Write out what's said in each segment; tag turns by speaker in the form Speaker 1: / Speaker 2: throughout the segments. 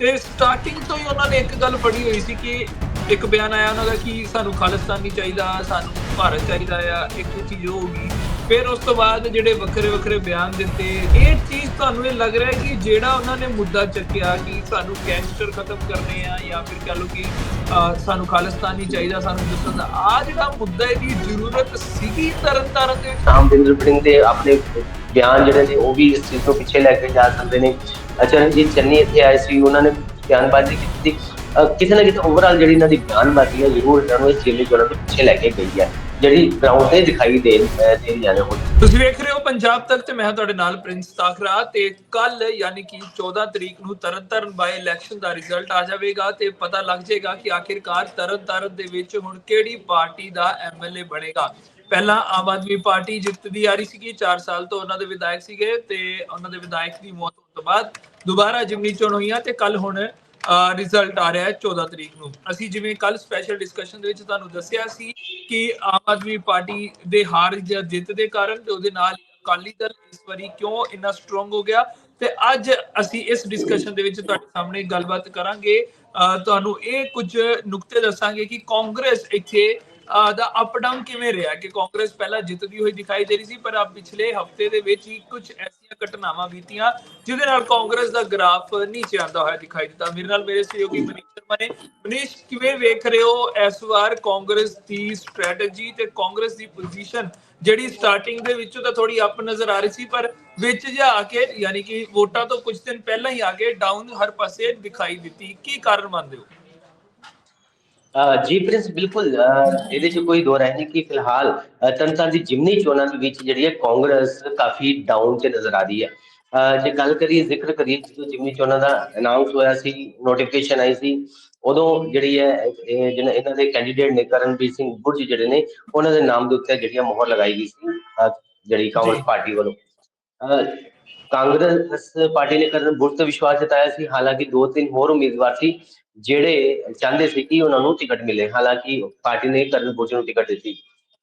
Speaker 1: ਤੇ ਸਟਾਰਟਿੰਗ ਤੋਂ ਹੀ ਉਹਨਾਂ ਨੇ ਇੱਕ ਗੱਲ ਫੜੀ ਹੋਈ ਸੀ ਕਿ ਇੱਕ ਬਿਆਨ ਆਇਆ ਉਹਨਾਂ ਦਾ ਕਿ ਸਾਨੂੰ ਖਾਲਿਸਤਾਨ ਚਾਹੀਦਾ, ਸਾਨੂੰ ਭਾਰਤ ਚਾਹੀਦਾ ਆ, ਇੱਕ ਚੀਜ਼ ਉਹ ਫਿਰ ਉਸ ਤੋਂ ਬਾਅਦ ਜਿਹੜੇ ਵੱਖਰੇ ਵੱਖਰੇ ਬਿਆਨ ਦਿੱਤੇ, ਇਹ ਚੀਜ਼ ਤੁਹਾਨੂੰ ਇਹ ਲੱਗ ਰਿਹਾ ਕਿ ਜਿਹੜਾ ਉਹਨਾਂ ਨੇ ਮੁੱਦਾ ਚੱਕਿਆ ਕਿ ਸਾਨੂੰ ਗੈਂਗਸਟਰ ਖਤਮ ਕਰਨੇ ਆ ਜਾਂ ਫਿਰ ਕਹ ਲਓ ਕਿ ਸਾਨੂੰ ਖਾਲਿਸਤਾਨੀ ਚਾਹੀਦਾ, ਸਾਨੂੰ ਦੱਸਣ ਦਾ ਆ ਜਿਹੜਾ ਮੁੱਦਾ ਇਹਦੀ ਜ਼ਰੂਰਤ ਸੀਗੀ ਤਰਨ ਤਾਰਨ ਦੇ ਵਿੱਚ?
Speaker 2: ਸਿੰਘ ਦੇ ਆਪਣੇ ਬਿਆਨ ਜਿਹੜੇ ਨੇ ਉਹ ਵੀ ਇਸ ਚੀਜ਼ ਤੋਂ ਪਿੱਛੇ ਲੈ ਕੇ ਜਾ ਸਕਦੇ ਨੇ। ਅਚਰਨਜੀਤ ਚੰਨੀ ਇੱਥੇ ਆਏ ਸੀ, ਉਹਨਾਂ ਨੇ ਬਿਆਨਬਾਜ਼ੀ ਕੀਤੀ। ਕਿਸੇ ਨਾ ਕਿਸੇ ਓਵਰਆਲ ਜਿਹੜੀ ਇਹਨਾਂ ਦੀ ਬਿਆਨਬਾਜ਼ੀ ਹੈ, ਜ਼ਰੂਰ ਇਹਨਾਂ ਨੂੰ ਇਸ ਚੀਜ਼ ਨੂੰ ਜੁੜਨ ਤੋਂ ਪਿੱਛੇ ਲੈ ਕੇ ਗਈ ਹੈ। ਜਿਹੜੀ ਗਰਾਊਂਡ ਤੇ ਦਿਖਾਈ ਦੇ ਅਹ ਦੇ ਹੁਣ
Speaker 1: ਤੁਸੀਂ ਵੇਖ ਰਹੇ ਹੋ ਪੰਜਾਬ ਤੱਕ ਤੇ ਮੈਂ ਤੁਹਾਡੇ ਨਾਲ ਪ੍ਰਿੰਸ ਤਾਖਰਾ ਤੇ ਕੱਲ ਯਾਨੀ ਕਿ 14 ਤਰੀਕ ਨੂੰ ਤਰਨਤਾਰਨ ਬਾਈ ਇਲੈਕਸ਼ਨ ਦਾ ਰਿਜ਼ਲਟ ਆ ਜਾਵੇਗਾ ਤੇ ਪਤਾ ਲੱਗ ਜਾਏਗਾ ਕਿ ਆਖਿਰਕਾਰ ਤਰਨਤਾਰਨ ਦੇ ਵਿੱਚ ਹੁਣ ਕਿਹੜੀ ਪਾਰਟੀ ਦਾ ਐਮਐਲਏ ਬਣੇਗਾ। ਪਹਿਲਾਂ ਆਮ ਆਦਮੀ ਪਾਰਟੀ ਜਿੱਤਦੀ ਆ ਰਹੀ ਸੀਗੀ 4 ਸਾਲ ਤੋਂ ਉਹਨਾਂ ਦੇ ਵਿਧਾਇਕ ਸੀਗੇ ਤੇ ਉਹਨਾਂ ਦੇ ਵਿਧਾਇਕ ਦੀ ਮੌਤ ਹੋਣ ਤੋਂ ਬਾਅਦ ਦੁਬਾਰਾ ਜਿਮਨੀ ਚੋਣ ਹੋਈਆਂ ਤੇ ਕੱਲ ਹੁਣ ਰਿਜ਼ਲਟ ਆ ਰਿਹਾ ਹੈ 14 ਤਰੀਕ ਨੂੰ। ਅਸੀਂ ਜਿਵੇਂ ਕੱਲ ਸਪੈਸ਼ਲ ਡਿਸਕਸ਼ਨ ਦੇ ਵਿੱਚ ਤੁਹਾਨੂੰ ਦੱਸਿਆ ਸੀ ਕਿ ਆਮ ਆਦਮੀ ਪਾਰਟੀ ਦੇ ਹਾਰ ਜਾਂ ਜਿੱਤ ਦੇ ਕਾਰਨ ਤੇ ਉਹਦੇ ਨਾਲ ਅਕਾਲੀ ਦਲ ਇਸ ਵਾਰੀ ਕਿਉਂ ਇੰਨਾ ਸਟਰੋਂਗ ਹੋ ਗਿਆ? ਤੇ ਅੱਜ ਅਸੀਂ ਇਸ ਡਿਸਕਸ਼ਨ ਦੇ ਵਿੱਚ ਤੁਹਾਡੇ ਸਾਹਮਣੇ ਗੱਲਬਾਤ ਕਰਾਂਗੇ। ਅਹ ਤੁਹਾਨੂੰ ਇਹ ਕੁਝ ਨੁਕਤੇ ਦੱਸਾਂਗੇ ਕਿ ਕਾਂਗਰਸ ਇੱਥੇ ਦਾ ਅਪ ਡਾਊਨ ਕਿਵੇਂ ਰਿਹਾ? ਕਿ ਕਾਂਗਰਸ ਪਹਿਲਾਂ ਜਿੱਤਦੀ ਹੋਈ ਦਿਖਾਈ ਦੇ ਰਹੀ ਸੀ ਪਰ ਆ ਪਿਛਲੇ ਹਫ਼ਤੇ ਦੇ ਵਿੱਚ ਹੀ ਕੁਝ ਐਸੀਆਂ ਘਟਨਾਵਾਂ ਬੀਤੀਆਂ ਜਿਹਦੇ ਨਾਲ ਕਾਂਗਰਸ ਦਾ ਗ੍ਰਾਫ ਨੀਚੇ ਆਉਂਦਾ ਹੋਇਆ ਦਿਖਾਈ ਦਿੱਤਾ। ਮੇਰੇ ਨਾਲ ਮੇਰੇ ਸਹਿਯੋਗੀ ਮਨੀਸ਼ ਸ਼ਰਮਾ ਨੇ। ਮਨੀਸ਼ ਕਿਵੇਂ ਵੇਖ ਰਹੇ ਹੋ ਇਸ ਵਾਰ ਕਾਂਗਰਸ ਦੀ ਸਟ੍ਰੈਟਜੀ ਤੇ ਕਾਂਗਰਸ ਦੀ ਪੋਜੀਸ਼ਨ ਜਿਹੜੀ ਸਟਾਰਟਿੰਗ ਦੇ ਵਿੱਚੋਂ ਤਾਂ ਥੋੜੀ ਅਪ ਨਜ਼ਰ ਆ ਰਹੀ ਸੀ ਪਰ ਵਿੱਚ ਜਾ ਕੇ ਯਾਨੀ ਕਿ ਵੋਟਾਂ ਤੋਂ ਕੁਝ ਦਿਨ ਪਹਿਲਾਂ ਹੀ ਆ ਕੇ ਡਾਊਨ ਹਰ ਪਾਸੇ ਦਿਖਾਈ ਦਿੱਤੀ। ਕੀ ਕਾਰਨ ਮੰਨਦੇ ਹੋ?
Speaker 2: ਜੀ ਪ੍ਰਿੰਸ ਬਿਲਕੁਲ ਇਹਦੇ 'ਚ ਕੋਈ ਦੋ ਰਾਏ ਨਹੀਂ ਕਿ ਫਿਲਹਾਲ ਤਰਨਤਾਰਨ ਦੀ ਜਿਮਨੀ ਚੋਣਾਂ ਦੇ ਵਿੱਚ ਜਿਹੜੀ ਹੈ ਕਾਂਗਰਸ ਕਾਫੀ ਡਾਊਨ 'ਚ ਨਜ਼ਰ ਆ ਰਹੀ ਹੈ ਜੇ ਗੱਲ ਕਰੀਏ ਜ਼ਿਕਰ ਕਰੀਏ ਜਦੋਂ ਜਿਮਨੀ ਚੋਣਾਂ ਦਾ ਅਨਾਉਂਸ ਹੋਇਆ ਸੀ ਨੋਟੀਫਿਕੇਸ਼ਨ ਆਈ ਸੀ ਉਦੋਂ ਜਿਹੜੀ ਹੈ ਜਿਹਨਾਂ ਇਹਨਾਂ ਦੇ ਕੈਂਡੀਡੇਟ ਨੇ ਕਰਨਵੀਰ ਸਿੰਘ ਬੁਰਜ ਜਿਹੜੇ ਨੇ ਉਹਨਾਂ ਦੇ ਨਾਮ ਦੇ ਉੱਤੇ ਜਿਹੜੀਆਂ ਮੋਹਰ ਲਗਾਈ ਗਈ ਸੀ ਜਿਹੜੀ ਕਾਂਗਰਸ। ਪਾਰਟੀ ਵੱਲੋਂ ਕਾਂਗਰਸ ਪਾਰਟੀ ਨੇ ਕਰਨ ਬੁਰਜ ਤੇ ਵਿਸ਼ਵਾਸ ਜਤਾਇਆ ਸੀ ਹਾਲਾਂਕਿ ਦੋ ਤਿੰਨ ਹੋਰ ਉਮੀਦਵਾਰ ਸੀ ਜਿਹੜੇ ਚਾਹੁੰਦੇ ਸੀ ਕਿ ਉਹਨਾਂ ਨੂੰ ਟਿਕਟ ਮਿਲੇ ਹਾਲਾਂਕਿ ਪਾਰਟੀ ਨੇ ਕਰਨ ਬੁਰਜ ਨੂੰ ਟਿਕਟ ਦਿੱਤੀ।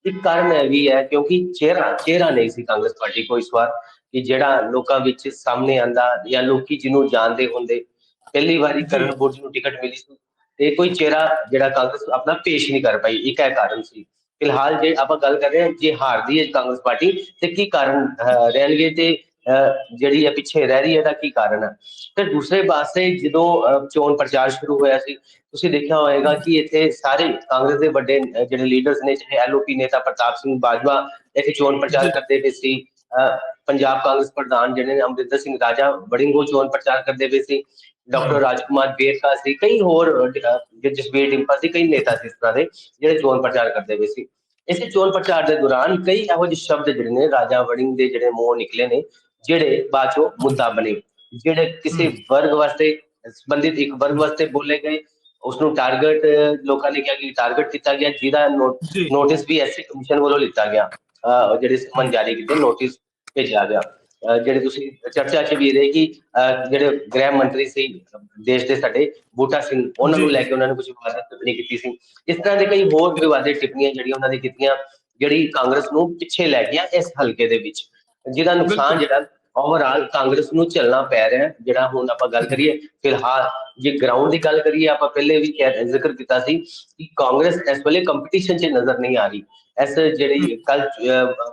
Speaker 2: ਇੱਕ ਕਾਰਨ ਇਹ ਵੀ ਹੈ ਕਿਉਂਕਿ ਚਿਹਰਾ ਚਿਹਰਾ ਨਹੀਂ ਸੀ ਕਾਂਗਰਸ ਪਾਰਟੀ ਕੋਲ ਇਸ ਵਾਰ ਕਿ ਜਿਹੜਾ ਲੋਕਾਂ ਵਿੱਚ ਸਾਹਮਣੇ ਆਂਦਾ ਜਾਂ ਲੋਕੀ ਜਿਹਨੂੰ ਜਾਣਦੇ ਹੁੰਦੇ ਪਹਿਲੀ ਵਾਰੀ ਕਰਨ ਬੁਰਜ ਨੂੰ ਟਿਕਟ ਮਿਲੀ ਸੀ ਤੇ ਕੋਈ ਚਿਹਰਾ ਜਿਹੜਾ ਕਾਂਗਰਸ ਆਪਣਾ ਪੇਸ਼ ਨਹੀਂ ਕਰ ਪਾਈ ਇੱਕ ਇਹ ਕਾਰਨ ਸੀ। ਫਿਲਹਾਲ ਜੇ ਆਪਾਂ ਗੱਲ ਕਰ ਰਹੇ ਹਾਂ ਜੇ ਹਾਰਦੀ ਹੈ ਕਾਂਗਰਸ ਪਾਰਟੀ ਤੇ ਕੀ ਕਾਰਨ ਰਹਿਣਗੇ ਤੇ ਜਿਹੜੀ ਹੈ ਪਿੱਛੇ ਰਹਿ ਰਹੀ ਹੈ ਦਾ ਕੀ ਕਾਰਨ ਹੈ? ਤੇ ਦੂਸਰੇ ਪਾਸੇ ਜਦੋਂ ਚੋਣ ਪ੍ਰਚਾਰ ਸ਼ੁਰੂ ਹੋਇਆ ਸੀ ਤੁਸੀਂ ਦੇਖਿਆ ਹੋਵੇਗਾ ਕਿ ਇੱਥੇ ਸਾਰੇ ਕਾਂਗਰਸ ਦੇ ਵੱਡੇ ਜਿਹੜੇ ਲੀਡਰਸ ਨੇ ਜਿਹੜੇ ਐਲਓਪੀ ਨੇਤਾ ਪ੍ਰਤਾਪ ਸਿੰਘ ਬਾਜਵਾ ਇੱਥੇ ਚੋਣ ਪ੍ਰਚਾਰ ਕਰਦੇ ਪਏ ਸੀ ਪੰਜਾਬ ਕਾਂਗਰਸ ਪ੍ਰਧਾਨ ਜਿਹੜੇ ਨੇ ਅਮਰਿੰਦਰ ਸਿੰਘ ਰਾਜਾ ਬੜਿੰਗੋ ਚੋਣ ਪ੍ਰਚਾਰ ਕਰਦੇ ਪਏ ਸੀ ਡਾਕਟਰ ਰਾਜਕੁਮਾਰ ਬੇਰਕਾ ਸੀ ਕਈ ਹੋਰ ਅਹ, ਜਸਵੀਰ ਡਿੰਪਾ ਸੀ ਕਈ ਨੇਤਾ ਸੀ ਇਸ ਤਰ੍ਹਾਂ ਦੇ ਜਿਹੜੇ ਚੋਣ ਪ੍ਰਚਾਰ ਕਰਦੇ ਪਏ ਸੀ। ਇਸੇ ਚੋਣ ਪ੍ਰਚਾਰ ਦੇ ਦੌਰਾਨ ਕਈ ਇਹੋ ਜਿਹੇ ਸ਼ਬਦ ਜਿਹੜੇ ਨੇ ਰਾਜਾ ਵੜਿੰਗ ਦੇ ਜਿਹੜੇ ਮੂੰਹੋਂ ਨਿਕਲੇ ਨੇ ਜਿਹੜੇ ਬਾਅਦ ਚੋਂ ਮੁੱਦਾ ਬਣੇ। ਜਿਹੜੇ ਕਿਸੇ। ਵਰਗ ਵਾਸਤੇ ਸੰਬੰਧਿਤ ਇੱਕ ਵਰਗ ਵਾਸਤੇ ਬੋਲੇ ਗਏ ਉਸ ਨੂੰ ਟਾਰਗੇਟ ਲੋਕਾਂ ਨੇ ਕਿਹਾ ਕਿ ਟਾਰਗੇਟ ਕੀਤਾ ਗਿਆ ਜਿਹਦਾ ਨੋਟਿਸ ਵੀ ਐਸਸੀ ਕਮਿਸ਼ਨ ਵੱਲੋਂ ਲਿੱਤਾ ਗਿਆ। ਜਿਹੜੇ ਸਮਨ ਜਾਰੀ ਕੀਤੇ ਨੋਟਿਸ ਭੇਜਿਆ ਗਿਆ। ਜਿਹੜੇ ਤੁਸੀਂ ਚਰਚਾ 'ਚ ਵੀ ਰਹੇ ਕਿ ਜਿਹੜੇ ਗ੍ਰਹਿ ਮੰਤਰੀ ਸੀ ਦੇਸ਼ ਦੇ ਸਾਡੇ ਬੂਟਾ ਸਿੰਘ ਉਹਨਾਂ ਨੂੰ। ਲੈ ਕੇ ਉਹਨਾਂ ਨੇ ਕੁਝ ਵਿਵਾਦਤ ਟਿੱਪਣੀ ਕੀਤੀ ਸੀ। ਇਸ ਤਰ੍ਹਾਂ ਦੇ ਕਈ ਹੋਰ ਵਿਵਾਦਿਤ ਟਿੱਪਣੀਆਂ ਜਿਹੜੀਆਂ ਉਹਨਾਂ ਨੇ ਕੀਤੀਆਂ ਜਿਹੜੀ ਕਾਂਗਰਸ ਨੂੰ ਪਿੱਛੇ ਲੈ ਗਿਆ ਇਸ ਹਲਕੇ ਦੇ ਵਿੱਚ। ਜਿਹਦਾ ਨੁਕਸਾਨ। ਜਿਹੜਾ ਓਵਰਆਲ ਕਾਂਗਰਸ ਨੂੰ ਝੱਲਣਾ ਪੈ ਰਿਹਾ। ਜਿਹੜਾ ਹੁਣ ਆਪਾਂ ਗੱਲ ਕਰੀਏ ਫਿਲਹਾਲ ਜੇ ਗਰਾਊਂਡ ਦੀ ਗੱਲ ਕਰੀਏ ਆਪਾਂ ਪਹਿਲੇ ਵੀ ਕਹਿ- ਜ਼ਿਕਰ ਕੀਤਾ ਸੀ ਕਿ ਕਾਂਗਰਸ ਇਸ ਵੇਲੇ ਕੰਪੀਟੀਸ਼ਨ 'ਚ ਨਜ਼ਰ ਨਹੀਂ ਆ ਰਹੀ ਇਸ ਜਿਹੜੀ ਕੱਲ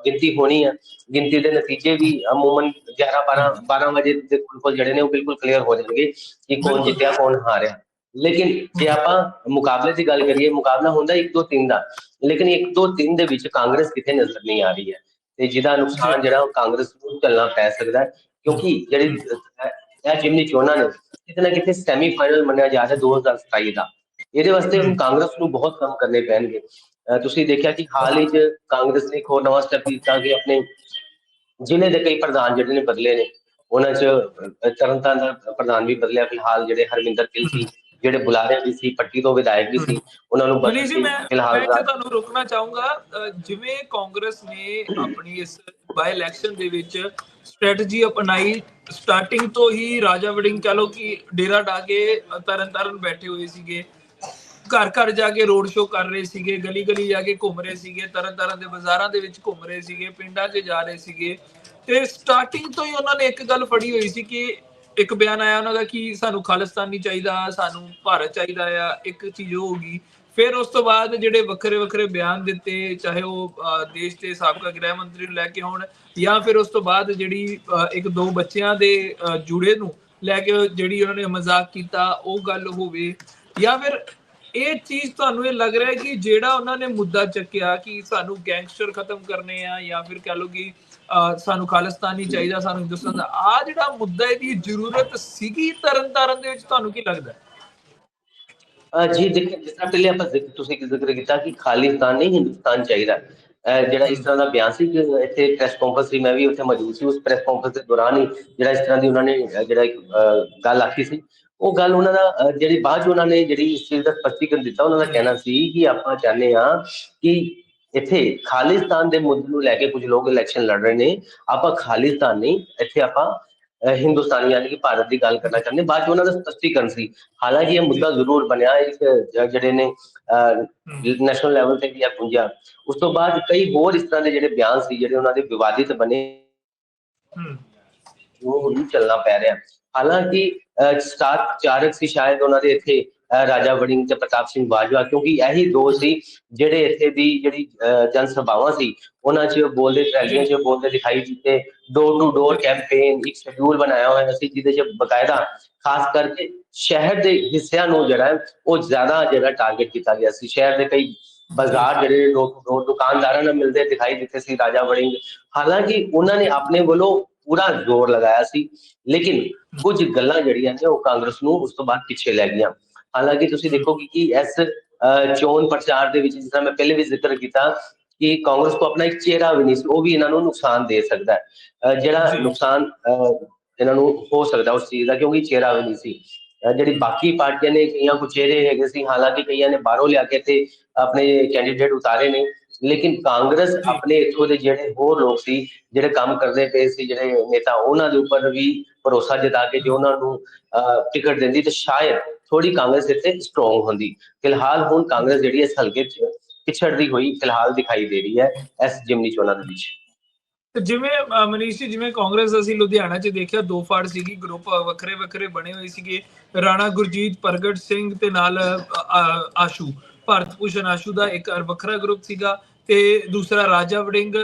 Speaker 2: ਗਿਣਤੀ ਹੋਣੀ ਹੈ ਗਿਣਤੀ ਦੇ ਨਤੀਜੇ ਵੀ ਅਮੂਮਨ 11 12 12 ਵਜੇ ਦੇ ਕੋਲ ਜਿਹੜੇ ਨੇ ਉਹ ਬਿਲਕੁਲ ਕਲੀਅਰ ਹੋ ਜਾਣਗੇ ਕਿ ਕੌਣ। ਜਿੱਤਿਆ ਕੌਣ ਹਾਰਿਆ ਲੇਕਿਨ ਜੇ ਆਪਾਂ ਮੁਕਾਬਲੇ ਦੀ ਗੱਲ ਕਰੀਏ ਮੁਕਾਬਲਾ ਹੁੰਦਾ 1 2 3 ਦਾ ਲੇਕਿਨ 1 2 3 ਦੇ ਵਿੱਚ ਕਾਂਗਰਸ ਕਿਤੇ ਨਜ਼ਰ ਨਹੀਂ ਆ ਰਹੀ ਹੈ ਤੇ ਜਿਹਦਾ ਨੁਕਸਾਨ ਜਿਹੜਾ ਉਹ ਕਾਂਗਰਸ ਨੂੰ ਝੱਲਣਾ ਪੈ ਸਕਦਾ ਹੈ ਕਿਉਂਕਿ ਜਿਹੜੀ ਇਹ ਜਿਮਨੀ ਚੋਣਾਂ ਨੇ ਕਿਤੇ ਨਾ ਕਿਤੇ ਸੈਮੀਫਾਈਨਲ ਮੰਨਿਆ ਜਾ ਰਿਹਾ 2027 ਦਾ। ਇਹਦੇ ਵਾਸਤੇ ਹੁਣ ਕਾਂਗਰਸ ਨੂੰ ਬਹੁਤ ਕੰਮ ਕਰਨੇ ਪੈਣਗੇ। ਅਹ, ਤੁਸੀਂ ਦੇਖਿਆ ਕਿ ਹਾਲ ਹੀ 'ਚ ਕਾਂਗਰਸ ਨੇ ਇੱਕ ਹੋਰ ਨਵਾਂ ਸਟੈਪ ਕੀਤਾ ਕਿ ਆਪਣੇ ਜ਼ਿਲ੍ਹੇ ਦੇ ਕਈ ਪ੍ਰਧਾਨ ਜਿਹੜੇ ਨੇ ਬਦਲੇ ਨੇ। ਉਹਨਾਂ 'ਚ ਤਰਨਤਾਰਨ ਦਾ ਪ੍ਰਧਾਨ ਵੀ ਬਦਲਿਆ ਫਿਲਹਾਲ ਜਿਹੜੇ ਹਰਮਿੰਦਰ ਗਿੱਲ ਸੀ ਜਿਹੜੇ ਬੁਲਾਰੇ ਵੀ ਸੀ ਪੱਟੀ ਤੋਂ ਵਿਧਾਇਕ ਵੀ ਸੀ ਉਹਨਾਂ ਨੂੰ
Speaker 1: ਮਨੀਸ਼ ਜੀ ਮੈਂ
Speaker 2: ਫਿਲਹਾਲ
Speaker 1: ਤੁਹਾਨੂੰ ਰੋਕਣਾ ਚਾਹੂੰਗਾ ਜਿਵੇਂ ਕਾਂਗਰਸ ਨੇ ਆਪਣੀ ਇਸ ਬਾਈ ਇਲੈਕਸ਼ਨ ਦੇ ਵਿੱਚ ਸਟ੍ਰੈਟਜੀ ਅਪਣਾਈ ਸਟਾਰਟਿੰਗ ਤੋਂ ਹੀ ਰਾਜਾ ਵੜਿੰਗ ਕਹ ਲੋ ਕਿ ਡੇਰਾ ਡਾ ਕੇ ਤਰਨ ਤਾਰਨ ਬੈਠੇ ਹੋਏ ਸੀਗੇ। ਘਰ ਘਰ ਜਾ ਕੇ ਰੋਡ ਸ਼ੋਅ ਕਰ ਰਹੇ ਸੀਗੇ ਗਲੀ ਗਲੀ ਜਾ ਕੇ ਘੁੰਮ ਰਹੇ ਸੀਗੇ ਤਰਨ ਤਾਰਨ ਦੇ ਬਾਜ਼ਾਰਾਂ ਦੇ ਵਿੱਚ ਘੁੰਮ ਰਹੇ ਸੀਗੇ ਪਿੰਡਾਂ 'ਚ ਜਾ ਰਹੇ ਸੀਗੇ। ਤੇ ਸਟਾਰਟਿੰਗ ਤੋਂ ਹੀ ਉਹਨਾਂ ਨੇ ਇੱਕ ਗੱਲ ਫੜੀ ਹੋਈ ਸੀ ਕਿ ਇੱਕ ਬਿਆਨ ਆਇਆ ਉਹਨਾਂ ਦਾ ਕਿ ਸਾਨੂੰ ਖਾਲਿਸਤਾਨ ਨਹੀਂ ਚਾਹੀਦਾ, ਸਾਨੂੰ ਭਾਰਤ ਚਾਹੀਦਾ ਆ, ਇੱਕ ਚੀਜ਼ ਉਹ ਹੋਗੀ ਫਿਰ ਉਸ ਤੋਂ ਬਾਅਦ ਜਿਹੜੇ ਵੱਖਰੇ ਵੱਖਰੇ ਬਿਆਨ ਦਿੱਤੇ, ਚਾਹੇ ਉਹ ਦੇਸ਼ ਦੇ ਸਾਬਕਾ ਗ੍ਰਹਿ ਮੰਤਰੀ ਨੂੰ ਲੈ ਕੇ ਹੋਣ, ਜਾਂ ਫਿਰ ਉਸ ਤੋਂ ਬਾਅਦ ਜਿਹੜੀ ਇੱਕ ਦੋ ਬੱਚਿਆਂ ਦੇ ਜੁੜੇ ਨੂੰ ਲੈ ਕੇ ਜਿਹੜੀ ਉਹਨਾਂ ਨੇ ਮਜ਼ਾਕ ਕੀਤਾ, ਉਹ ਗੱਲ ਹੋਵੇ, ਜਾਂ ਫਿਰ ਇਹ ਚੀਜ਼ ਤੁਹਾਨੂੰ ਇਹ ਲੱਗ ਰਿਹਾ ਹੈ ਕਿ ਜਿਹੜਾ ਉਹਨਾਂ ਨੇ ਮੁੱਦਾ ਚੱਕਿਆ ਕਿ ਸਾਨੂੰ ਗੈਂਗਸਟਰ ਖਤਮ ਕਰਨੇ ਆ, ਜਾਂ ਫਿਰ ਕਹ ਲਓ ਕਿ ਸਾਨੂੰ ਖਾਲਿਸਤਾਨ ਚਾਹੀਦਾ ਸਾਨੂੰ ਹਿੰਦੁਸਤਾਨ ਦਾ। ਆ ਜਿਹੜਾ ਮੁੱਦਾ ਇਹਦੀ ਜ਼ਰੂਰਤ ਸੀਗੀ ਤਰਨ ਤਾਰਨ ਦੇ ਵਿੱਚ ਤੁਹਾਨੂੰ ਕੀ ਲੱਗਦਾ?
Speaker 2: ਜੀ ਦੇਖੋ ਜਿਸ ਤਰ੍ਹਾਂ ਪਹਿਲੇ ਆਪਾਂ ਜ਼ਿਕ- ਤੁਸੀਂ ਜ਼ਿਕਰ ਕੀਤਾ ਕਿ ਖਾਲਿਸਤਾਨ ਨਹੀਂ ਹਿੰਦੁਸਤਾਨ ਚਾਹੀਦਾ। ਜਿਹੜਾ ਇਸ ਤਰ੍ਹਾਂ ਦਾ ਬਿਆਨ ਸੀ ਕਿ ਇੱਥੇ ਪ੍ਰੈਸ ਕਾਨਫਰੰਸ ਸੀ ਮੈਂ ਵੀ ਉੱਥੇ ਮੌਜੂਦ ਸੀ ਉਸ ਪ੍ਰੈਸ ਕਾਨਫਰੰਸ ਦੇ ਦੌਰਾਨ ਹੀ ਜਿਹੜਾ ਇਸ ਤਰ੍ਹਾਂ ਦੀ ਉਹਨਾਂ ਨੇ ਜਿਹੜਾ ਇੱਕ, ਗੱਲ ਆਖੀ ਸੀ। ਉਹ ਗੱਲ ਉਹਨਾਂ ਦਾ ਜਿਹੜੀ ਬਾਅਦ ਉਹਨਾਂ ਨੇ ਜਿਹੜੀ ਇਸ ਚੀਜ਼ ਦਾ ਸਪਸ਼ਟੀਕਰਨ ਦਿੱਤਾ ਉਹਨਾਂ ਦਾ ਕਹਿਣਾ ਸੀ ਕਿ ਆਪਾਂ ਚਾਹੁੰਦੇ ਹਾਂ ਕਿ ਇੱਥੇ ਖਾਲਿਸਤਾਨ ਦੇ ਮੁੱਦੇ ਨੂੰ ਲੈ ਕੇ ਕੁਝ ਲੋਕ ਇਲੈਕਸ਼ਨ ਲੜ ਰਹੇ ਨੇ। ਆਪਾਂ ਖਾਲਿਸਤਾਨ ਨਹੀਂ ਇੱਥੇ ਆਪਾਂ ਹਿੰਦੁਸਤਾਨ ਯਾਨੀ ਕਿ ਭਾਰਤ ਦੀ ਗੱਲ ਕਰਨਾ ਚਾਹੁੰਦੇ। ਬਾਅਦ ਉਹਨਾਂ ਦਾ ਸਪਸ਼ਟੀਕਰਨ ਸੀ। ਹਾਲਾਂਕਿ ਇਹ ਮੁੱਦਾ ਜ਼ਰੂਰ ਬਣਿਆ ਇੱਕ ਜ- ਜਿਹੜੇ ਨੇ ਨੈਸ਼ਨਲ ਲੈਵਲ ਤੇ ਵੀ ਆ ਪੁੰਜਾ ਉਸ ਤੋਂ ਬਾਅਦ ਕਈ ਹੋਰ ਇਸ ਤਰ੍ਹਾਂ ਦੇ ਜਿਹੜੇ ਬਿਆਨ ਸੀ ਜਿਹੜੇ ਉਹਨਾਂ ਦੇ ਵਿਵਾਦਿਤ ਬਣੇ
Speaker 1: ਹੂੰ।
Speaker 2: ਉਹ ਹੁਣ ਚੱਲਣਾ ਪੈ ਰਿਹਾ। ਹਾਲਾਂਕਿ ਸਟਾਰ ਚਾਰਕ ਸੀ ਸ਼ਾਇਦ ਉਹਨਾਂ ਦੇ ਇੱਥੇ ਰਾਜਾ ਵੜਿੰਗ ਤੇ ਪ੍ਰਤਾਪ ਸਿੰਘ ਬਾਜਵਾ ਕਿਉਂਕਿ ਇਹੀ ਦੋ ਸੀ ਜਿਹੜੇ ਇੱਥੇ ਦੀ ਜਿਹੜੀ ਅਹ, ਜਨ ਸਭਾਵਾਂ ਸੀ ਉਹਨਾਂ 'ਚ ਬੋਲਦੇ ਰੈਲੀਆਂ 'ਚ ਬੋਲਦੇ ਦਿਖਾਈ ਦਿੱਤੇ ਡੋਰ ਟੂ ਡੋਰ ਕੈਂਪੇਨ ਇੱਕ ਸ਼ਡਿਊਲ ਬਣਾਇਆ ਹੋਇਆ ਸੀ ਜਿਹਦੇ 'ਚ ਬਕਾਇਦਾ ਖਾਸ ਕਰਕੇ ਸ਼ਹਿਰ ਦੇ ਹਿੱਸਿਆਂ ਨੂੰ ਜਿਹੜਾ ਉਹ ਜ਼ਿਆਦਾ ਜਿਹੜਾ ਟਾਰਗੇਟ ਕੀਤਾ ਗਿਆ ਸੀ। ਸ਼ਹਿਰ ਦੇ ਕਈ ਬਾਜ਼ਾਰ ਜਿਹੜੇ ਲੋਕ ਲੋਕ ਦੁਕਾਨਦਾਰਾਂ ਨਾਲ ਮਿਲਦੇ ਦਿਖਾਈ ਦਿੱਤੇ ਸੀ ਰਾਜਾ ਵੜਿੰਗ। ਹਾਲਾਂਕਿ ਉਹਨਾਂ ਨੇ ਆਪਣੇ ਵੱਲੋਂ ਪੂਰਾ ਜ਼ੋਰ ਲਗਾਇਆ ਸੀ ਲੇਕਿਨ ਕੁਝ ਗੱਲਾਂ ਜਿਹੜੀਆਂ ਨੇ ਉਹ ਕਾਂਗਰਸ ਨੂੰ ਉਸ ਤੋਂ ਬਾਅਦ ਪਿੱਛੇ ਲੈ ਗਈਆਂ। ਹਾਲਾਂਕਿ ਤੁਸੀਂ ਦੇਖੋਗੇ ਕਿ ਇਸ ਚੋਣ ਪ੍ਰਚਾਰ ਦੇ ਵਿੱਚ ਜਿਸ ਤਰ੍ਹਾਂ ਮੈਂ ਪਹਿਲੇ ਵੀ ਜ਼ਿਕਰ ਕੀਤਾ ਕਿ ਕਾਂਗਰਸ ਕੋ ਆਪਣਾ ਇੱਕ ਚਿਹਰਾ ਵੀ ਨਹੀਂ ਉਹ ਵੀ ਇਹਨਾਂ ਨੂੰ ਨੁਕਸਾਨ ਦੇ ਸਕਦਾ ਹੈ ਜਿਹੜਾ। ਨੁਕਸਾਨ ਇਹਨਾਂ ਨੂੰ ਹੋ ਸਕਦਾ ਉਸ ਚੀਜ਼ ਦਾ ਕਿਉਂਕਿ ਚਿਹਰਾ ਵੀ ਨਹੀਂ ਸੀ ਜਿਹੜੀ ਬਾਕੀ ਪਾਰਟੀਆਂ ਨੇ ਕਈਆਂ ਕੋ ਚਿਹਰੇ ਹੈਗੇ ਸੀ ਹਾਲਾਂਕਿ ਕਈਆਂ ਨੇ ਬਾਹਰੋਂ ਲਿਆ ਕੇ ਤੇ ਆਪਣੇ ਕੈਂਡੀਡੇਟ ਉਤਾਰੇ ਨੇ ਲੇਕਿਨ ਕਾਂਗਰਸ। ਆਪਣੇ ਇੱਥੋਂ ਦੇ ਜਿਹੜੇ ਹੋਰ ਲੋਕ ਸੀ ਜਿਹੜੇ ਕੰਮ ਕਰਦੇ ਪਏ ਸੀ ਜਿਹੜੇ ਨੇਤਾ ਉਹਨਾਂ ਦੇ ਉੱਪਰ ਵੀ ਭਰੋਸਾ ਜਤਾ ਕੇ ਜੇ ਉਹਨਾਂ ਨੂੰ ਟਿਕਟ ਦਿੰਦੀ ਤੇ ਸ਼ਾਇਦ ਥੋੜੀ ਕਾਂਗਰਸ ਇੱਥੇ ਸਟਰੋਂਗ ਹੁੰਦੀ। ਫਿਲਹਾਲ ਹੁਣ ਕਾਂਗਰਸ ਜਿਹੜੀ ਇਸ ਹਲਕੇ 'ਚ ਪਿਛੜਦੀ ਹੋਈ ਫਿਲਹਾਲ ਦਿਖਾਈ ਦੇ ਰਹੀ ਹੈ ਇਸ ਜਿਮਨੀ ਚੋਣਾਂ ਦੇ ਵਿੱਚ।
Speaker 1: ਤੇ ਜਿਵੇਂ ਮਨੀਸ਼ ਜੀ, ਜਿਵੇਂ ਕਾਂਗਰਸ ਅਸੀਂ ਲੁਧਿਆਣਾ 'ਚ ਦੇਖਿਆ, ਦੋ ਫਾੜ ਸੀਗੀ, ਗਰੁੱਪ ਵੱਖਰੇ ਵੱਖਰੇ ਬਣੇ ਹੋਏ ਸੀਗੇ। ਰਾਣਾ ਗੁਰਜੀਤ, ਪ੍ਰਗਟ ਸਿੰਘ ਤੇ ਨਾਲ ਆਸ਼ੂ, ਭਾਰਤ ਭੂਸ਼ਣ ਆਸ਼ੂ ਦਾ ਇੱਕ ਵੱਖਰਾ ਗਰੁੱਪ ਸੀਗਾ। ਤੇ ਦੂਸਰਾ ਰਾਜਾ ਵੜਿੰਗ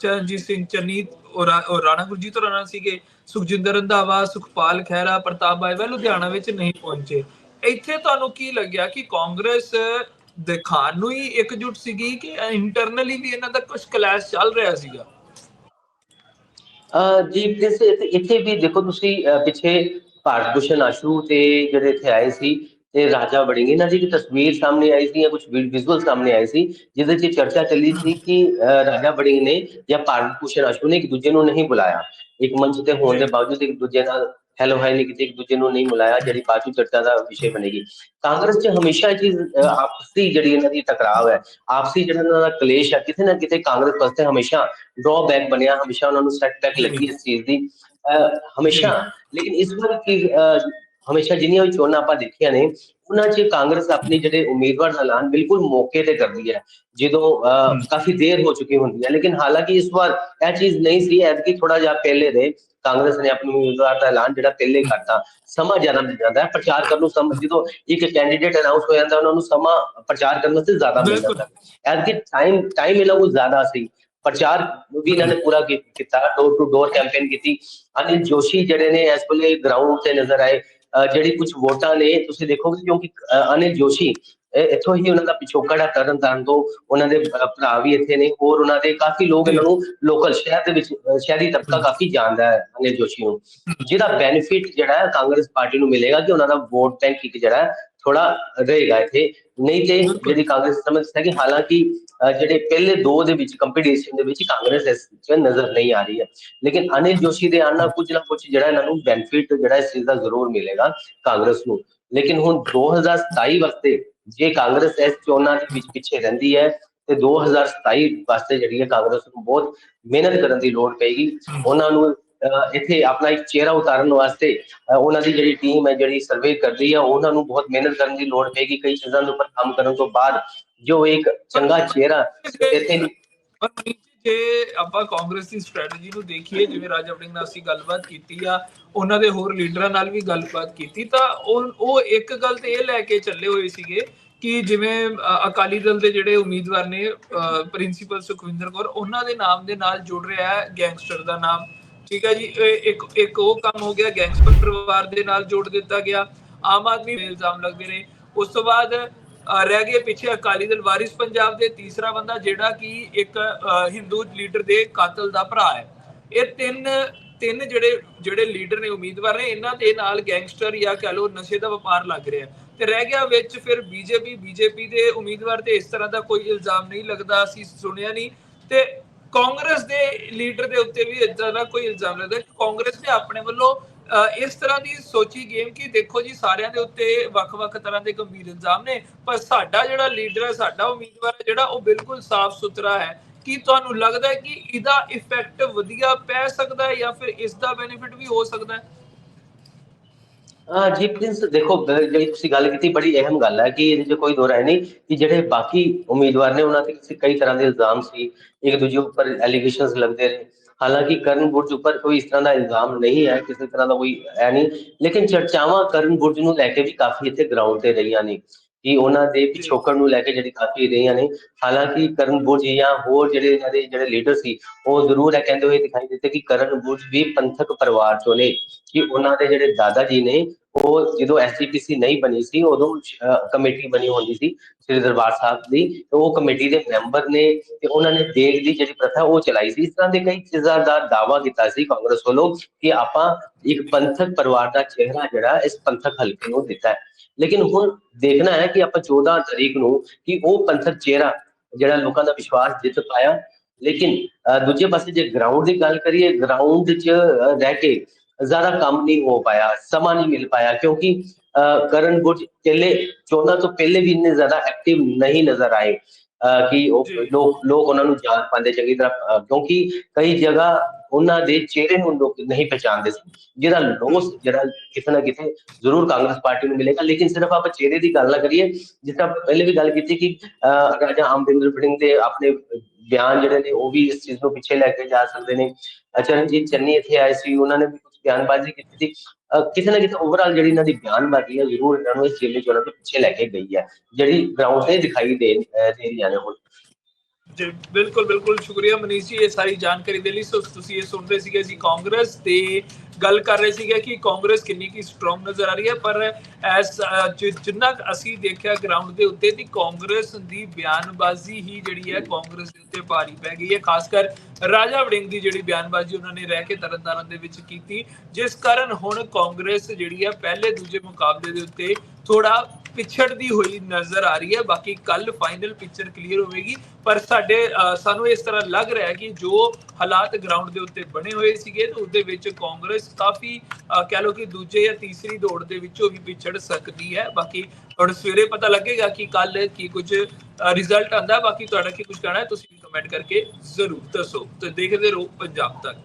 Speaker 1: ਚਰਨਜੀਤ ਸਿੰਘ ਚੰਨੀ ਔਰ ਰਾਣਾ ਗੁਰਜੀਤ ਹੋਰਾਂ ਨਾਲ ਸੀਗੇ। ਸੁਖਜਿੰਦਰ ਰੰਧਾਵਾ, ਸੁਖਪਾਲ ਖਹਿਰਾ, ਪ੍ਰਤਾਪ ਬਾਜਵਾ ਲੁਧਿਆਣਾ ਵਿੱਚ ਨਹੀਂ ਪਹੁੰਚੇ। ਇੱਥੇ ਤੁਹਾਨੂੰ ਕੀ ਲੱਗਿਆ ਕਿ ਕਾਂਗਰਸ ਦਿਖਾਣ ਨੂੰ ਹੀ ਇਕਜੁੱਟ ਸੀਗੀ ਕਿ ਇੰਟਰਨਲੀ ਵੀ ਇਹਨਾਂ ਦਾ ਕੁਝ ਕਲੈਸ਼ ਚੱਲ ਰਿਹਾ ਸੀਗਾ?
Speaker 2: ਜੀ, ਇਸ ਇੱਥੇ- ਵੀ ਦੇਖੋ ਤੁਸੀਂ ਪਿੱਛੇ ਭਾਰਤ ਭੂਸ਼ਣ ਆਸ਼ੂ ਤੇ ਜਿਹੜੇ ਇੱਥੇ ਆਏ ਸੀ ਤੇ ਰਾਜਾ ਵੜਿੰਗ ਇਹਨਾਂ ਦੀ ਇੱਕ ਤਸਵੀਰ ਸਾਹਮਣੇ ਆਈ ਸੀ ਜਾਂ ਕੁਝ ਵਿਜ਼ੂਅਲ ਸਾਹਮਣੇ ਆਏ ਸੀ ਜਿਹਦੇ 'ਚ ਚਰਚਾ ਚੱਲੀ ਸੀ ਕਿ ਅਹ ਰਾਜਾ ਵੜਿੰਗ ਨੇ ਜਾਂ ਭਾਰਤ ਭੂਸ਼ਣ ਆਸ਼ੂ ਨੇ ਇੱਕ ਦੂਜੇ ਨੂੰ ਨਹੀਂ ਬੁਲਾਇਆ ਇੱਕ ਮੰਚ ਤੇ ਹੋਣ ਦੇ ਬਾਵਜੂਦ ਇੱਕ ਦੂਜੇ ਨਾਲ ਹੈਲੋ ਹਾਈ ਨਹੀਂ ਕੀਤੀ ਇੱਕ ਦੂਜੇ ਨੂੰ ਨਹੀਂ ਬੁਲਾਇਆ ਜਿਹੜੀ ਬਾਅਦ 'ਚ ਚਰਚਾ ਦਾ ਵਿਸ਼ੇ ਬਣੇਗੀ ਕਾਂਗਰਸ 'ਚ ਹਮੇਸ਼ਾ ਇਹ ਚੀਜ਼ ਅਹ, ਆਪਸੀ ਜਿਹੜੀ ਇਹਨਾਂ ਦੀ ਟਕਰਾਵ ਹੈ ਆਪਸੀ ਜਿਹੜਾ ਇਹਨਾਂ ਦਾ ਕਲੇਸ਼ ਹੈ ਕਿਤੇ ਨਾ ਕਿਤੇ ਕਾਂਗਰਸ ਵਾਸਤੇ ਹਮੇਸ਼ਾ ਡਰਾਬੈਕ ਬਣਿਆ ਹਮੇਸ਼ਾ ਉਹਨਾਂ ਨੂੰ ਸੈਟਬੈਕ ਲੱਗੀ ਇਸ ਚੀਜ਼ ਦੀ ਅਹ, ਹਮੇਸ਼ਾ ਲੇਕਿਨ ਇਸ ਵਾਰ ਕੀ ਅਹ, ਹਮੇਸ਼ਾ ਜਿੰਨੀਆਂ ਵੀ ਚੋਣਾਂ ਆਪਾਂ ਦੇਖੀਆਂ ਨੇ ਉਹਨਾਂ 'ਚ ਕਾਂਗਰਸ ਆਪਣੀ ਜਿਹੜੇ ਉਮੀਦਵਾਰ ਦਾ ਐਲਾਨ ਬਿਲਕੁਲ ਮੌਕੇ ਤੇ ਕਰਦੀ ਹੈ ਜਦੋਂ। ਕਾਫੀ ਦੇਰ ਹੋ ਚੁੱਕੀ ਹੁੰਦੀ ਹੈ ਲੇਕਿਨ ਹਾਲਾਂਕਿ ਇਸ ਵਾਰ ਇਹ ਚੀਜ਼ ਨਹੀਂ ਸੀ ਐਤਕੀ ਥੋੜਾ ਜਿਹਾ ਪਹਿਲੇ ਦੇ ਕਾਂਗਰਸ ਨੇ ਆਪਣੀ ਉਮੀਦਵਾਰ ਦਾ ਐਲਾਨ ਜਿਹੜਾ ਪਹਿਲੇ ਕਰਤਾ ਸਮਾਂ ਜ਼ਿਆਦਾ ਮਿਲ ਜਾਂਦਾ ਹੈ ਪ੍ਰਚਾਰ ਕਰਨ ਨੂੰ ਸਮਾਂ ਜਦੋਂ ਇੱਕ ਕੈਂਡੀਡੇਟ ਅਨਾਉਂਸ ਹੋ ਜਾਂਦਾ ਉਹਨਾਂ ਨੂੰ ਸਮਾਂ ਪ੍ਰਚਾਰ ਕਰਨ ਵਾਸਤੇ ਜ਼ਿਆਦਾ ਮਿਲ। ਜਾਂਦਾ ਹੈ ਐਤਕੀ ਟਾਈਮ ਟਾਈਮ ਇਹਨਾਂ ਕੋਲ ਜ਼ਿਆਦਾ ਸੀ ਪ੍ਰਚਾਰ ਵੀ ਇਹਨਾਂ ਨੇ ਪੂਰਾ ਕੀ- ਕੀਤਾ ਡੋਰ ਟੂ ਡੋਰ ਕੈਂਪੇਨ ਕੀਤੀ ਅਨਿਲ ਜੋਸ਼ੀ ਜਿਹੜੇ ਨੇ ਇਸ ਵੇਲੇ ਗਰਾਊਂਡ ਤੇ ਨਜ਼ਰ ਆਏ ਜਿਹੜੀ ਕੁਝ ਵੋਟਾਂ ਨੇ ਤੁਸੀਂ ਦੇਖੋਗੇ ਕਿਉਂਕਿ ਅਨਿਲ ਜੋਸ਼ੀ ਇੱਥੋਂ ਹੀ ਉਹਨਾਂ ਦਾ ਪਿਛੋਕੜ ਹੈ ਤਰਨ ਤਾਰਨ ਤੋਂ ਉਹਨਾਂ ਦੇ ਭਰਾ ਵੀ ਇੱਥੇ ਨੇ ਹੋਰ ਉਹਨਾਂ ਦੇ ਕਾਫੀ ਲੋਕ ਇਹਨਾਂ ਨੂੰ ਲੋਕਲ ਸ਼ਹਿਰ ਦੇ ਵਿੱਚ ਸ਼ਹਿਰੀ ਤਬਕਾ ਕਾਫੀ ਜਾਣਦਾ ਹੈ ਅਨਿਲ ਜੋਸ਼ੀ ਨੂੰ। ਜਿਹਦਾ ਬੈਨੀਫਿਟ ਜਿਹੜਾ ਹੈ ਕਾਂਗਰਸ ਪਾਰਟੀ ਨੂੰ ਮਿਲੇਗਾ ਕਿ ਉਹਨਾਂ ਦਾ ਵੋਟ ਬੈਂਕ ਇੱਕ ਜਿਹੜਾ ਥੋੜਾ ਰਹੇਗਾ ਇੱਥੇ। ਨਹੀਂ ਤੇ। ਜਿਹੜੀ ਕਾਂਗਰਸ ਸਮਝਦਾ ਹੈ ਕਿ ਹਾਲਾਂਕਿ ਜਿਹੜੇ ਪਹਿਲੇ ਦੋ ਦੇ ਵਿੱਚ ਕੰਪੀਟੀਸ਼ਨ ਦੇ ਵਿੱਚ ਕਾਂਗਰਸ ਇਸ ਵਿੱਚ ਨਜ਼ਰ ਨਹੀਂ ਆ ਰਹੀ ਹੈ। ਲੇਕਿਨ ਅਨਿਲ ਜੋਸ਼ੀ ਦੇ ਆਉਣ ਨਾਲ ਕੁਝ ਨਾ ਕੁਝ ਜਿਹੜਾ ਇਹਨਾਂ ਨੂੰ ਬੈਨੀਫਿਟ ਜਿਹੜਾ ਇਸ ਚੀਜ਼ ਦਾ ਜ਼ਰੂਰ ਮਿਲੇਗਾ ਕਾਂਗਰਸ ਨੂੰ। ਲੇਕਿਨ ਹੁਣ 2027 ਵਾਸਤੇ ਜੇ ਕਾਂਗਰਸ ਇਸ ਚੋਣਾਂ ਦੇ ਵਿੱਚ ਪਿੱਛੇ ਰਹਿੰਦੀ ਹੈ ਤੇ 2027 ਵਾਸਤੇ ਜਿਹੜੀ ਹੈ ਕਾਂਗਰਸ ਨੂੰ ਬਹੁਤ ਮਿਹਨਤ ਕਰਨ ਦੀ ਲੋੜ ਪਏਗੀ। ਉਹਨਾਂ ਨੂੰ ਇੱਥੇ ਆਪਣਾ ਇੱਕ ਚਿਹਰਾ ਉਤਾਰਨ ਵਾਸਤੇ ਉਹਨਾਂ ਦੀ ਜਿਹੜੀ ਟੀਮ ਹੈ, ਜਿਹੜੀ ਸਰਵੇ ਕਰਦੀ ਹੈ ਉਹਨਾਂ ਨੂੰ ਬਹੁਤ ਮਿਹਨਤ ਕਰਨ ਦੀ ਲੋੜ ਪਏਗੀ ਕਈ ਚੀਜ਼ਾਂ ਦੇ ਉੱਪਰ ਕੰਮ ਕਰਨ ਤੋਂ ਬਾਅਦ ਜੋ ਇੱਕ ਚੰਗਾ ਚਿਹਰਾ ਇੱਥੇ
Speaker 1: ਜੇ ਆਪਾਂ ਕਾਂਗਰਸ ਦੀ ਸਟ੍ਰੈਟਜੀ ਨੂੰ ਦੇਖੀਏ, ਜਿਵੇਂ ਰਾਜਾ ਵੜਿੰਗ ਨਾਲ ਅਸੀਂ ਗੱਲਬਾਤ ਕੀਤੀ ਆ, ਉਹਨਾਂ ਦੇ ਹੋਰ ਲੀਡਰਾਂ ਨਾਲ ਵੀ ਗੱਲਬਾਤ ਕੀਤੀ, ਤਾਂ ਉਹ ਉਹ ਇੱਕ ਗੱਲ ਤੇ ਇਹ ਲੈ ਕੇ ਚੱਲੇ ਹੋਏ ਸੀਗੇ ਕਿ ਜਿਵੇਂ ਅਕਾਲੀ ਦਲ ਦੇ ਜਿਹੜੇ ਉਮੀਦਵਾਰ ਨੇ ਪ੍ਰਿੰਸੀਪਲ ਸੁਖਵਿੰਦਰ ਕੌਰ, ਉਹਨਾਂ ਦੇ ਨਾਮ ਦੇ ਨਾਲ ਜੁੜ ਰਿਹਾ ਹੈ, ਗੈਂਗਸਟਰ ਦਾ ਨਾਮ। ਠੀਕ ਹੈ ਜੀ ਇੱਕ ਇੱਕ ਉਹ ਕੰਮ ਹੋ ਗਿਆ, ਗੈਂਗਸਟਰ ਪਰਿਵਾਰ ਦੇ ਨਾਲ ਜੋੜ ਦਿੱਤਾ ਗਿਆ, ਆਮ ਆਦਮੀ ਤੇ ਇਲਜ਼ਾਮ ਲੱਗਦੇ ਨੇ। ਉਸ ਤੋਂ ਬਾਅਦ ਰਹਿ ਗਏ ਪਿੱਛੇ ਅਕਾਲੀ ਦਲ ਵਾਰਿਸ ਪੰਜਾਬ ਦੇ ਤੀਸਰਾ ਬੰਦਾ, ਜਿਹੜਾ ਕਿ ਇੱਕ ਹਿੰਦੂ ਲੀਡਰ ਦੇ ਕਾਤਲ ਦਾ ਭਰਾ ਹੈ। ਇਹ ਤਿੰਨ ਤਿੰਨ ਜਿਹੜੇ ਜਿਹੜੇ ਲੀਡਰ ਨੇ, ਉਮੀਦਵਾਰ ਨੇ, ਇਹਨਾਂ ਦੇ ਨਾਲ ਗੈਂਗਸਟਰ ਜਾਂ ਕਹ ਲਓ ਨਸ਼ੇ ਦਾ ਵਪਾਰ ਲੱਗ ਰਿਹਾ ਤੇ ਰਹਿ ਗਿਆ ਵਿੱਚ ਫਿਰ ਬੀਜੇਪੀ ਬੀਜੇਪੀ ਦੇ ਉਮੀਦਵਾਰ ਤੇ ਇਸ ਤਰ੍ਹਾਂ ਦਾ ਕੋਈ ਇਲਜ਼ਾਮ ਨਹੀਂ ਲੱਗਦਾ, ਅਸੀਂ ਸੁਣਿਆ ਨਹੀਂ। ਤੇ ਕਾਂਗਰਸ ਦੇ ਲੀਡਰ ਦੇ ਉੱਤੇ ਵੀ ਇਦਾਂ ਦਾ ਕੋਈ ਇਲਜ਼ਾਮ ਲੱਗਦਾ ਕਿ ਕਾਂਗਰਸ ਨੇ ਆਪਣੇ ਵੱਲੋਂ ਇਸ ਤਰ੍ਹਾਂ ਦੀ ਸੋਚੀ ਗੇਮ ਕਿ ਦੇਖੋ ਜੀ ਸਾਰਿਆਂ ਦੇ ਉੱਤੇ ਵੱਖ-ਵੱਖ ਤਰ੍ਹਾਂ ਦੇ ਗੰਭੀਰ ਇਲਜ਼ਾਮ ਨੇ, ਪਰ ਸਾਡਾ ਜਿਹੜਾ ਲੀਡਰ ਹੈ, ਸਾਡਾ ਉਮੀਦਵਾਰ ਹੈ, ਜਿਹੜਾ ਉਹ ਬਿਲਕੁਲ ਸਾਫ਼ ਸੁਥਰਾ ਹੈ। ਕੀ ਤੁਹਾਨੂੰ ਲੱਗਦਾ ਹੈ ਕਿ ਇਹਦਾ ਇਫੈਕਟ ਵਧੀਆ ਪੈ ਸਕਦਾ ਹੈ ਜਾਂ ਫਿਰ ਇਸ ਦਾ ਬੈਨੀਫਿਟ ਵੀ ਹੋ ਸਕਦਾ ਹੈ?
Speaker 2: ਜੀ ਪ੍ਰਿੰਸ ਦੇਖੋ, ਬ- ਜਿਹੜੀ ਤੁਸੀਂ ਗੱਲ ਕੀਤੀ, ਬੜੀ ਅਹਿਮ ਗੱਲ ਹੈ ਕਿ ਇਹਦੇ 'ਚ ਕੋਈ ਦੋ ਰਾਏ ਨਹੀਂ ਕਿ ਜਿਹੜੇ ਬਾਕੀ ਉਮੀਦਵਾਰ ਨੇ, ਉਹਨਾਂ ਤੇ ਕਿਸੇ- ਕਈ ਤਰ੍ਹਾਂ ਦੇ ਇਲਜ਼ਾਮ ਸੀ, ਇੱਕ ਦੂਜੇ ਉੱਪਰ ਐਲੀਗੇਸ਼ਨਸ ਲੱਗਦੇ ਰਹੇ। ਹਾਲਾਂਕਿ ਕਰਨ ਬੁਰਜ ਉੱਪਰ ਕੋਈ ਇਸ ਤਰ੍ਹਾਂ ਦਾ ਇਲਜ਼ਾਮ ਨਹੀਂ ਹੈ, ਕਿਸੇ ਤਰ੍ਹਾਂ ਦਾ ਕੋਈ ਹੈ ਨਹੀਂ, ਲੇਕਿਨ ਚਰਚਾਵਾਂ ਕਰਨ ਬੁਰਜ ਨੂੰ ਲੈ ਕੇ ਵੀ ਕਾਫੀ ਇੱਥੇ ਗਰਾਊਂਡ ਤੇ ਰਹੀਆਂ ਨੇ। ਕਿ ਉਹਨਾਂ ਦੇ ਪਿਛੋਕੜ ਨੂੰ ਲੈ ਕੇ ਜਿਹੜੀ ਕਾਫੀ ਰਹੀਆਂ ਨੇ ਹਾਲਾਂਕਿ ਕਰਨ ਬੁਰਜ ਜਾਂ ਹੋਰ ਜਿਹੜੇ ਇਹਨਾਂ ਦੇ ਜਿਹੜੇ ਲੀਡਰ ਸੀ ਉਹ ਜ਼ਰੂਰ ਇਹ ਕਹਿੰਦੇ ਹੋਏ ਦਿਖਾਈ ਦਿੱਤੇ ਕਿ ਕਰਨ ਬੁਰਜ ਵੀ ਪੰਥਕ ਪਰਿਵਾਰ ਚੋਂ ਨੇ ਕਿ ਉਹਨਾਂ ਦੇ ਜਿਹੜੇ ਦਾਦਾ ਜੀ ਨੇ ਉਹ ਜਦੋਂ ਐਸਜੀਪੀਸੀ ਨਹੀਂ ਬਣੀ ਸੀ ਉਦੋਂ ਕਮੇਟੀ ਬਣੀ ਹੁੰਦੀ ਸੀ ਸ੍ਰੀ ਦਰਬਾਰ ਸਾਹਿਬ ਦੀ ਤੇ ਉਹ ਕਮੇਟੀ ਦੇ ਮੈਂਬਰ ਨੇ ਤੇ ਉਹਨਾਂ ਨੇ ਦੇਗ ਦੀ ਜਿਹੜੀ ਪ੍ਰਥਾ ਉਹ ਚਲਾਈ ਸੀ। ਇਸ ਤਰ੍ਹਾਂ ਦੇ ਕਈ ਚੀਜ਼ਾਂ ਦਾ ਦਾਵਾ ਕੀਤਾ ਸੀ ਕਾਂਗਰਸ ਵੱਲੋਂ ਕਿ ਆਪਾਂ ਇੱਕ ਪੰਥਕ ਪਰਿਵਾਰ ਦਾ ਚਿਹਰਾ ਜਿਹੜਾ ਇਸ ਪੰਥਕ ਹਲਕੇ ਨੂੰ ਦਿੱਤਾ ਹੈ। ਲੇਕਿਨ ਹੁਣ ਦੇਖਣਾ ਹੈ ਕਿ ਆਪਾਂ 14 ਤਰੀਕ ਨੂੰ ਕਿ ਉਹ ਪੰਥਕ ਚਿਹਰਾ ਜਿਹੜਾ ਲੋਕਾਂ ਦਾ ਵਿਸ਼ਵਾਸ ਜਿੱਤ ਪਾਇਆ। ਲੇਕਿਨ ਦੂਜੇ ਪਾਸੇ ਜੇ ਗਰਾਊਂਡ ਦੀ ਗੱਲ ਕਰੀਏ ਗਰਾਊਂਡ 'ਚ ਰਹਿ ਕੇ ਜ਼ਿਆਦਾ ਕੰਮ ਨਹੀਂ ਹੋ ਪਾਇਆ ਸਮਾਂ ਨਹੀਂ ਮਿਲ ਪਾਇਆ ਕਿਉਂਕਿ ਕਰਨ ਬੁਰਜ ਪਹਿਲੇ ਚੋਣਾਂ ਤੋਂ ਪਹਿਲੇ ਵੀ ਇੰਨੇ ਜ਼ਿਆਦਾ ਐਕਟਿਵ ਨਹੀਂ ਨਜ਼ਰ ਆਏ। ਕਿ ਉਹ। ਲੋਕ ਲੋਕ ਉਹਨਾਂ ਨੂੰ ਜਾਣ ਪਾਉਂਦੇ ਚੰਗੀ ਤਰ੍ਹਾਂ ਕਿਉਂਕਿ ਕਈ ਜਗ੍ਹਾ ਉਹਨਾਂ ਦੇ ਚਿਹਰੇ ਨੂੰ ਲੋਕ ਨਹੀਂ ਪਛਾਣਦੇ ਸੀ ਜਿਹਦਾ ਲੋਸ ਜਿਹੜਾ ਕਿਤੇ ਨਾ ਕਿਤੇ ਜ਼ਰੂਰ ਕਾਂਗਰਸ ਪਾਰਟੀ ਨੂੰ ਮਿਲੇਗਾ ਲੇਕਿਨ ਸਿਰਫ ਆਪਾਂ ਚਿਹਰੇ ਦੀ ਗੱਲ ਨਾ ਕਰੀਏ ਜਿਸ ਤਰ੍ਹਾਂ ਪਹਿਲੇ ਵੀ ਗੱਲ ਕੀਤੀ ਕਿ ਰਾਜਾ ਅਮਰਿੰਦਰ ਸਿੰਘ ਦੇ ਆਪਣੇ ਬਿਆਨ ਜਿਹੜੇ ਨੇ ਉਹ ਵੀ ਇਸ ਚੀਜ਼ ਨੂੰ ਪਿੱਛੇ ਲੈ ਕੇ ਜਾ ਸਕਦੇ ਨੇ ਚਰਨਜੀਤ ਚੰਨੀ ਇੱਥੇ ਆਏ ਸੀ ਉਹਨਾਂ ਨੇ ਵੀ ਬਿਆਨਬਾਜ਼ੀ ਕੀਤੀ ਸੀ। ਅਹ, ਕਿਤੇ ਨਾ ਕਿਤੇ ਓਵਰਆਲ ਜਿਹੜੀ ਇਹਨਾਂ ਦੀ ਬਿਆਨਬਾਜ਼ੀ ਹੈ ਜ਼ਰੂਰ ਇਹਨਾਂ ਨੂੰ ਇਸ ਜ਼ਿਲ੍ਹੇ ਚੋਣਾਂ ਤੋਂ ਪਿੱਛੇ ਲੈ ਕੇ ਗਈ ਹੈ। ਜਿਹੜੀ ਗਰਾਊਂਡ ਤੇ ਦਿਖਾਈ ਦੇ ਦੇ ਰਹੀਆਂ ਨੇ ਹੁਣ।
Speaker 1: ਜੀ, ਬਿਲਕੁਲ ਬਿਲਕੁਲ। ਸ਼ੁਕਰੀਆ ਮਨੀਸ਼ ਜੀ, ਇਹ ਸਾਰੀ ਜਾਣਕਾਰੀ ਦੇ ਲਈ। ਸੋ ਤੁਸੀਂ ਇਹ ਸੁਣਦੇ ਸੀਗੇ ਅਸੀਂ ਕਾਂਗਰਸ ਤੇ ਗੱਲ ਕਰ ਰਹੇ ਸੀਗੇ ਕਿ ਕਾਂਗਰਸ ਕਿੰਨੀ ਕੀ ਸਟਰੋਂਗ ਨਜ਼ਰ ਆ ਰਹੀ ਹੈ। ਪਰ ਐਸ ਜਿੰਨਾ ਅਸੀਂ ਦੇਖਿਆ ਗਰਾਊਂਡ ਦੇ ਉੱਤੇ ਦੀ ਕਾਂਗਰਸ ਦੀ ਬਿਆਨਬਾਜ਼ੀ ਹੀ ਜਿਹੜੀ ਹੈ ਕਾਂਗਰਸ ਦੇ ਉੱਤੇ ਭਾਰੀ ਪੈ ਗਈ ਹੈ। ਖਾਸ ਕਰ ਰਾਜਾ ਵੜਿੰਗ ਦੀ ਜਿਹੜੀ ਬਿਆਨਬਾਜ਼ੀ ਉਹਨਾਂ ਨੇ ਰਹਿ ਕੇ ਤਰਨਤਾਰਨ ਦੇ ਵਿੱਚ ਕੀਤੀ। ਜਿਸ ਕਾਰਨ ਹੁਣ ਕਾਂਗਰਸ ਜਿਹੜੀ ਹੈ ਪਹਿਲੇ ਦੂਜੇ ਮੁਕਾਬਲੇ ਦੇ ਉੱਤੇ ਥੋੜਾ ਪਿਛੜਦੀ ਹੋਈ ਨਜ਼ਰ ਆ ਰਹੀ ਹੈ। ਬਾਕੀ ਕੱਲ ਫਾਈਨਲ ਪਿਕਚਰ ਕਲੀਅਰ ਹੋਵੇਗੀ। ਪਰ ਸਾਡੇ ਸਾਨੂੰ ਇਸ ਤਰ੍ਹਾਂ ਲੱਗ ਰਿਹਾ ਹੈ ਕਿ ਜੋ ਹਾਲਾਤ ਗਰਾਊਂਡ ਦੇ ਉੱਤੇ ਬਣੇ ਹੋਏ ਸੀਗੇ ਤੇ ਉਹਦੇ ਵਿੱਚ ਕਾਂਗਰਸ ਕਾਫੀ ਕਹਿ ਲਓ ਕਿ ਦੂਜੇ ਜਾਂ ਤੀਸਰੀ ਦੌੜ ਦੇ ਵਿੱਚੋਂ ਵੀ ਪਿਛੜ ਸਕਦੀ ਹੈ। ਬਾਕੀ ਹੁਣ ਸਵੇਰੇ ਪਤਾ ਲੱਗੇਗਾ ਕਿ ਕੱਲ ਕੀ ਕੁਝ ਰਿਜ਼ਲਟ ਆਂਦਾ ਬਾਕੀ ਤੁਹਾਡਾ ਕੀ ਕੁਝ ਕਹਿਣਾ ਹੈ, ਤੁਸੀਂ ਕਮੈਂਟ ਕਰਕੇ ਜ਼ਰੂਰ ਦੱਸੋ ਤੇ ਦੇਖਦੇ ਰਹੋ ਪੰਜਾਬ ਤੱਕ।